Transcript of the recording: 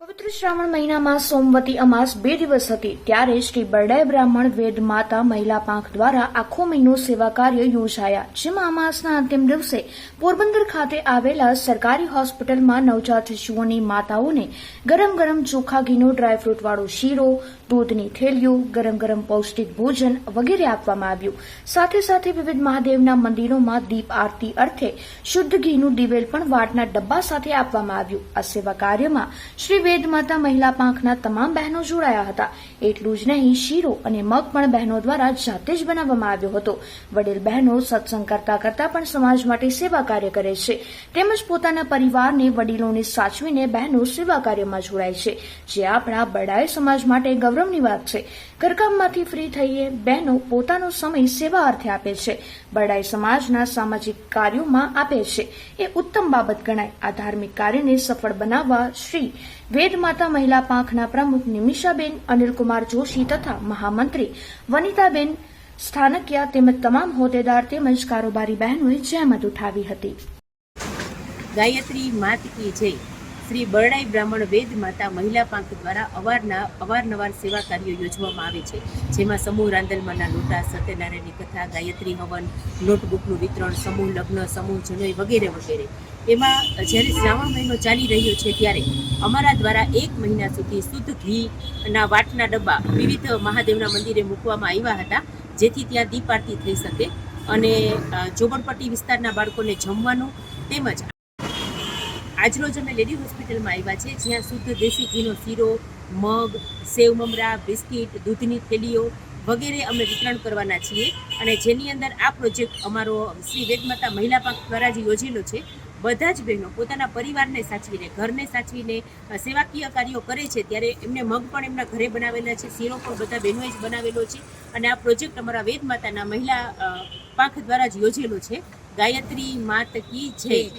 પવિત્ર શ્રાવણ મહિનામાં સોમવતી અમાસ બે દિવસ હતી. ત્યારે શ્રી બરડાય બ્રાહ્મણ વેદ માતા મહિલા પાંખ દ્વારા આખો મહિનો સેવા કાર્ય યોજાયા, જેમાં અમાસના અંતિમ દિવસે પોરબંદર ખાતે આવેલા સરકારી હોસ્પિટલમાં નવજાત શિશુઓની માતાઓને ગરમ ગરમ ચોખા, ઘીનો ડ્રાયફ્રૂટ વાળો શીરો, દૂધની થેલીઓ, ગરમ ગરમ પૌષ્ટિક ભોજન વગેરે આપવામાં આવ્યું. સાથે સાથે વિવિધ મહાદેવના મંદિરોમાં દીપ આરતી અર્થે શુદ્ધ ઘીનું દિવેલ પણ વાટના ડબ્બા સાથે આપવામાં આવ્યું. આ સેવા કાર્યમાં શ્રી વેદ માતા મહિલા પાંખના તમામ બહેનો જોડાયા હતા. એટલું જ નહીં, શીરો અને મગ પણ બહેનો દ્વારા જાતે જ બનાવવામાં આવ્યો હતો. વડીલ બહેનો સત્સંગ કરતા કરતા પણ સમાજ માટે સેવા કાર્ય કરે છે. તેમજ પોતાના પરિવારને વડીલોને સાચવીને બહેનો સેવા કાર્યમાં જોડાય છે. જે આપણા બડાય સમાજ માટે ગૌરવની વાત છે. ઘરકામમાંથી ફ્રી થઈએ બહેનો પોતાનો સમય સેવા અર્થે આપે છે. બડાઈ સમાજના સામાજિક કાર્યોમાં આપે છે. એ ઉત્તમ બાબત ગણાય. આ ધાર્મિક કાર્યને સફળ બનાવવા શ્રી વેદ માતા મહિલા પાંખના પ્રમુખ નિમિષાબેન, અનિલકુમાર જોશી તથા મહામંત્રી વનિતાબેન સ્થાનકિયા તેમજ તમામ હોદ્દેદાર તેમજ કારોબારી બહેનોએ જહેમત ઉઠાવી હતી. ગાયત્રી માત કી જય. શ્રી બરણાઈ બ્રાહ્મણ વેદ માતા મહિલા પાંખ દ્વારા અવારના અવારનવાર સેવા કાર્યો યોજવામાં આવે છે જેમાં સમૂહ રાંદલમાના લોટા સત્યનારાયણની કથા ગાયત્રી હવન નોટબુકનું વિતરણ સમૂહ લગ્ન સમૂહ જનોઈ વગેરે વગેરે. એમાં જ્યારે શ્રાવણ મહિનો ચાલી રહ્યો છે ત્યારે અમારા દ્વારા એક મહિના સુધી શુદ્ધ ઘીના વાટના ડબ્બા વિવિધ મહાદેવના મંદિરે મૂકવામાં આવ્યા હતા જેથી ત્યાં દીપ આરતી થઈ શકે અને અ, વિસ્તારના બાળકોને જમવાનું તેમજ આજરોજ અમે લેડી હોસ્પિટલમાં આવ્યા છે જ્યાં શુદ્ધ દેશી ઘીનો શીરો, મગ, સેવ, મમરા, બિસ્કિટ, દૂધની થેલીઓ વગેરે અમે વિતરણ કરવાના છીએ. અને જેની અંદર આ પ્રોજેક્ટ અમારો શ્રી વેદમાતા મહિલા પાંખ દ્વારા જે યોજેલો છે, બધા જ બહેનો પોતાના પરિવારને સાચવીને, ઘરને સાચવીને સેવાકીય કાર્યો કરે છે, ત્યારે એમને મગ પણ એમના ઘરે બનાવેલા છે, શીરો પણ બધા બહેનોએ જ બનાવેલો છે. અને આ પ્રોજેક્ટ અમારા વેદમાતાના મહિલા પાંખ દ્વારા જ યોજેલો છે. ગાયત્રી માત કી જય.